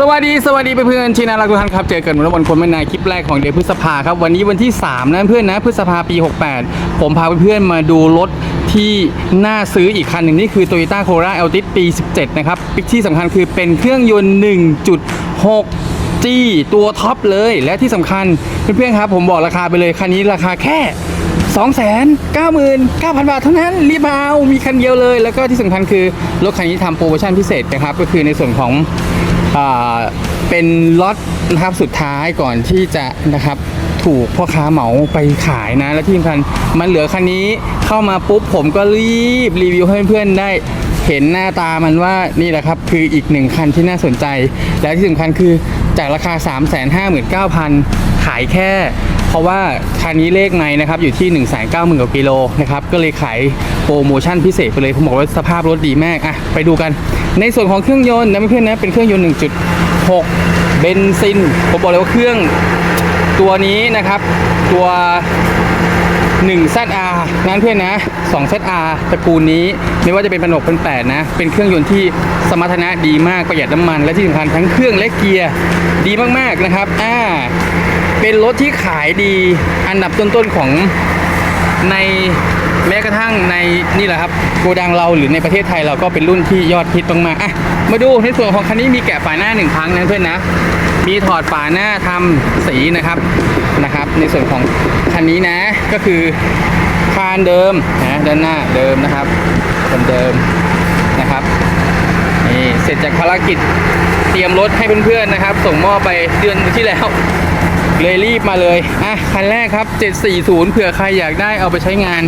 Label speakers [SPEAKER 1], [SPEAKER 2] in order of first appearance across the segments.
[SPEAKER 1] สวัสดีสวัสดีเพื่อนๆที่น่ารักทุกท่านครับเจอกันวันวันคนไม่นานคลิปแรกของเดือนพฤษภาครับวันนี้วันที่ 3 นะเพื่อนนะพฤษภาปี 68 ผมพาเพื่อนๆมาดูรถที่น่าซื้ออีกคันหนึ่งนี่คือ Toyota Corolla Altis ปี 17 นะครับที่สำคัญคือเป็นเครื่องยนต์ 1.6 G ตัวท็อปเลยและที่สำคัญเพื่อนๆครับผมบอกราคาไปเลยคันนี้ราคาแค่299,000 บาทเท่านั้น รีบมาเอามีคันเดียวเลย แล้วก็ที่สำคัญคือรถคันนี้ทำโปรโมชั่นพิเศษนะครับ ก็คือในส่วนของ เป็นล็อตนะครับสุดท้ายก่อนที่จะนะครับถูกพ่อค้าเหมาไปขายนะ และที่สำคัญมันเหลือคันนี้เข้ามาปุ๊บผมก็รีบรีวิวให้เพื่อนๆได้เห็นหน้าตามันว่านี่แหละครับคืออีกหนึ่งคันที่น่าสนใจ และที่สำคัญคือจากราคา 359,000 ขายแค่ ราะว่าคันนี้เลขในนะครับอยู่ที่ 1 9 0 0 0 0กว่ากิโลนะครับก็เลยขายโปรโมชั่นพิเศษไปเลยผมบอกว่าสภาพรถดีมากอะไปดูกัน ในส่วนของเครื่องยนต์นะเพื่อนนะเป็นเครื่องยนต์ 1.6 เบนซินผมบอกเลยว่าเครื่องตัวนี้นะครับตัว1 ZR นั้นเพื่อนนะ2 ZR ตระกูลนี้ ไม่ว่าจะเป็นปนกเป็น8นะ เป็นเครื่องยนต์ที่สมรรถนะดีมากประหยัดน้ำมัน และที่สำคัญทั้งเครื่องและเกียร์ดีมากๆนะครับอ่า เป็นรถที่ขายดีอันดับต้นๆของในแม้กระทั่งในนี่แหละครับโกดังเราหรือในประเทศไทยเราก็เป็นรุ่นที่ยอดฮิตมากๆอะมาดูในส่วนของคันนี้มีแกะฝาหน้าหนึ่งครั้งนะเพื่อนนะ มีถอดฝาหน้าทำสีนะครับนะครับ ในส่วนของคันนี้นะก็คือคานเดิมนะด้านหน้าเดิมนะครับเดิมนะครับนี่เสร็จจากภารกิจเตรียมรถให้เพื่อนๆนะครับ ส่งมอบไปเดือนที่แล้ว เลยรีบมาเลย อะ คันแรกครับ 740 เผื่อใครอยากได้เอาไปใช้งาน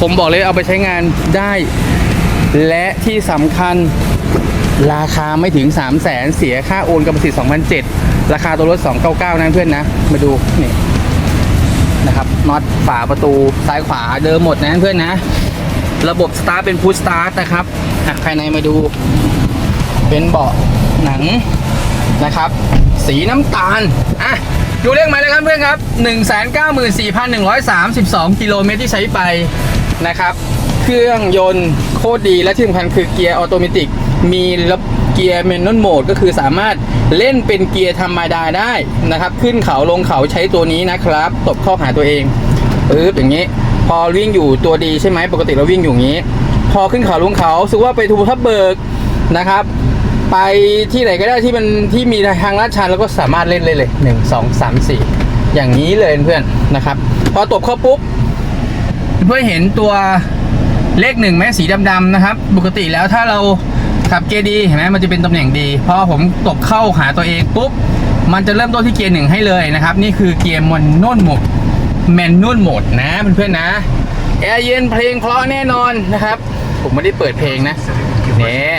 [SPEAKER 1] ผมบอกเลยเอาไปใช้งานได้ และที่สำคัญราคาไม่ถึง 3 0 0แสนเสียค่าโอนกรรมสิทธิ์2007 ราคาตัวรถ 299 นะเพื่อนนะ มาดูนี่นะครับน็อตฝาประตูซ้ายขวาเดิมหมดนะเพื่อนนะ ระบบสตาร์ทเป็นพุชสตาร์ทนะครับอะภายในมาดู เป็นเบาะหนังนะครับ สีน้ำตาล อะ ดูเลขหมายเลยครับเพื่อนครับ 194,132 กิโลเมตรที่ใช้ไปนะครับ เครื่องยนต์โคตรดีและที่สำคัญคือเกียร์ออโตเมติกมีระบบเกียร์แมนนวลโหมดก็คือสามารถเล่นเป็นเกียร์ธรรมดาได้นะครับ ขึ้นเขาลงเขาใช้ตัวนี้นะครับ ตบเข้าหาตัวเองปึ๊บอย่างนี้ พอวิ่งอยู่ตัวดีใช่ไหมปกติเราวิ่งอยู่อย่างนี้ พอขึ้นเขาลงเขาสมมติว่าไปทูทับเบิกนะครับ ไปที่ไหนก็ได้ที่มันที่มีทางลาดชันแล้วก็สามารถเล่นเลยเลยหนึ่งสองสามสี่อย่างนี้เลยเพื่อนนะครับ พอตบเข้าปุ๊บ เพื่อเห็นตัวเลขหนึ่งไหมสีดำๆนะครับ ปกติแล้วถ้าเราขับเกียร์ดีเห็นไหมมันจะเป็นตำแหน่งดีพอผมตบเข้าหาตัวเองปุ๊บ มันจะเริ่มต้นที่เกียร์หนึ่งให้เลยนะครับ นี่คือเกียร์มันนุ่นโหมดแมนนุ่นโหมดนะเพื่อนๆนะแอร์เย็นเพลงเพราะแน่นอนนะครับ ผมไม่ได้เปิดเพลงนะเนี่ย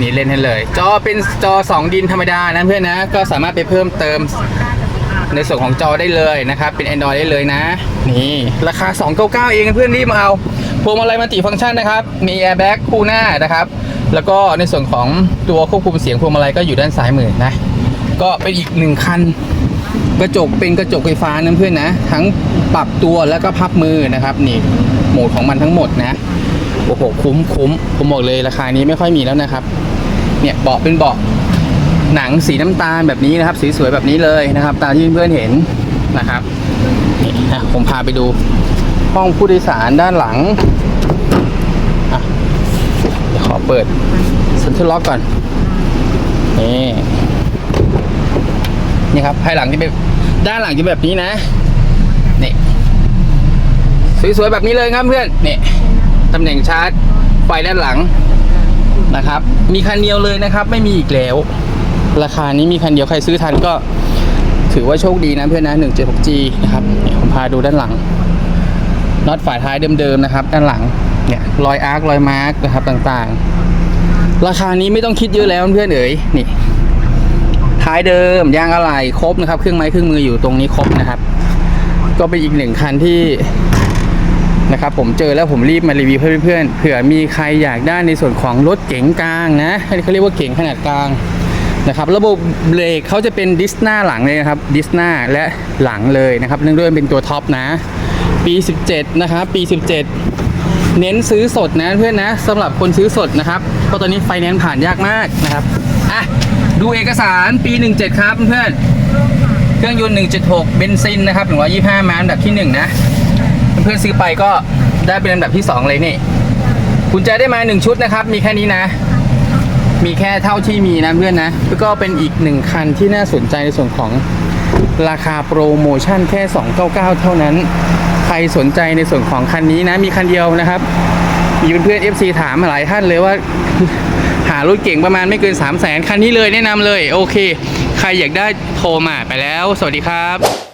[SPEAKER 1] นี่เล่นให้เลย จอเป็นจอ 2 ดินธรรมดานะเพื่อนนะ ก็สามารถไปเพิ่มเติมในส่วนของจอได้เลยนะครับ เป็น Android ได้เลยนะ นี่ ราคา 299 เองเพื่อนรีบมาเอาพวงมาลัยมัลติฟังก์ชันนะครับ มีแอร์แบ็กคู่หน้านะครับ แล้วก็ในส่วนของตัวควบคุมเสียงพวงมาลัยก็อยู่ด้านซ้ายมือนะ ก็เป็นอีกหนึ่งคันกระจกเป็นกระจกไฟฟ้านะเพื่อนนะ ทั้งปรับตัวแล้วก็พับมือนะครับนี่โหมดของมันทั้งหมดนะโอ้โหคุ้มคุ้มผมบอกเลยราคานี้ไม่ค่อยมีแล้วนะครับ เนี่ยเบาะเป็นเบาะหนังสีน้ำตาลแบบนี้นะครับ สีสวยแบบนี้เลยนะครับ ตามที่เพื่อนๆเห็นนะครับนี่นะผมพาไปดูห้องผู้โดยสารด้านหลังอะเดี๋ยวขอเปิดเซ็นทรัลล็อกก่อนนี่นี่ครับภายหลังจะเป็นด้านหลังจะแบบนี้นะนี่สวยๆแบบนี้เลยครับเพื่อนนี่ตำแหน่งชาร์จไฟด้านหลัง นะครับ มีคันเดียวเลยนะครับ ไม่มีอีกแล้ว ราคานี้มีคันเดียวใครซื้อทันก็ ถือว่าโชคดีนะเพื่อนนะ 176G นะครับผมพาดูด้านหลังน็อตฝาท้ายเดิมๆนะครับ ด้านหลังเนี่ยรอยอาร์ครอยมาร์กนะครับต่างๆ ราคานี้ไม่ต้องคิดเยอะแล้วเพื่อนเอ๋ยนี่ท้ายเดิมยางอะไหล่ครบนะครับ เครื่องไม้เครื่องมืออยู่ตรงนี้ครบนะครับ ก็เป็นอีกหนึ่งคันที่ นะครับผมเจอแล้วผมรีบมารีวิวให้เพื่อนๆเผื่อมีใครอยากได้ในส่วนของรถเก๋งกลางนะเขาเรียกว่าเก๋งขนาดกลางนะครับระบบเบรกเขาจะเป็นดิสหน้าหลังเลยนะครับดิสหน้าและหลังเลยนะครับเนื่องด้วยเป็นตัวท็อปนะปี 17 นะครับปี 17 เน้นซื้อสดนะเพื่อนนะสำหรับคนซื้อสดนะครับเพราะตอนนี้ไฟแนนซ์ผ่านยากมากนะครับอะดูเอกสารปี 17 ครับเพื่อนเครื่องยนต์ 1.6 เบนซินนะครับ125ม้าอันดับที่ 1 นะ เพื่อนๆซื้อไปก็ได้เป็นอันดับที่ 2 เลยนี่กุญแจได้มา 1 ชุดนะครับ มีแค่นี้นะ มีแค่เท่าที่มีนะเพื่อนนะแล้วก็เป็นอีกหนึ่งคันที่น่าสนใจในส่วนของราคาโปรโมชั่นแค่ 299 เท่านั้น ใครสนใจในส่วนของคันนี้นะ มีคันเดียวนะครับ มีเพื่อนๆ FC ถามหลายท่านเลยว่า หารถเก่งประมาณไม่เกิน 3 0 0แสนคันนี้เลยแนะนำเลย โอเค ใครอยากได้โทรมาไปแล้ว สวัสดีครับ